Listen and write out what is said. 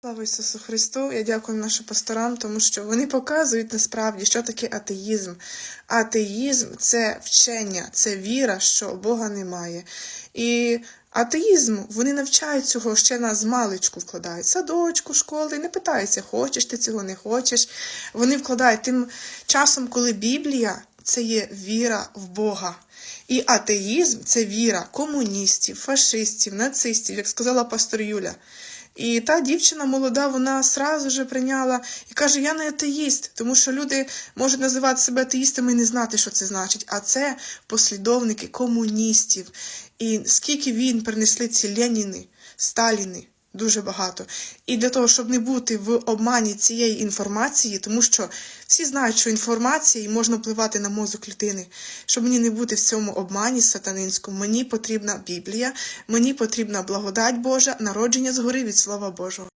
Слава Ісусу Христу! Я дякую нашим пасторам, тому що вони показують насправді, що таке атеїзм. Атеїзм це вчення, це віра, що Бога немає. І атеїзм вони навчають цього ще на змалечку вкладають. Садочку, школи, не питаються, хочеш ти цього, не хочеш. Вони вкладають тим часом, коли Біблія це є віра в Бога. І атеїзм це віра комуністів, фашистів, нацистів, як сказала пастор Юля. І та дівчина молода, вона сразу же прийняла і каже: Я не атеїст, тому що люди можуть називати себе атеїстами і не знати, що це значить. А це послідовники комуністів. І скільки він принесли ці Леніни, Сталіни. Дуже багато. І для того, щоб не бути в обмані цієї інформації, тому що всі знають, що інформація можна впливати на мозок людини. Щоб мені не бути в цьому обмані сатанинському, мені потрібна Біблія, мені потрібна благодать Божа, народження згори від Слова Божого.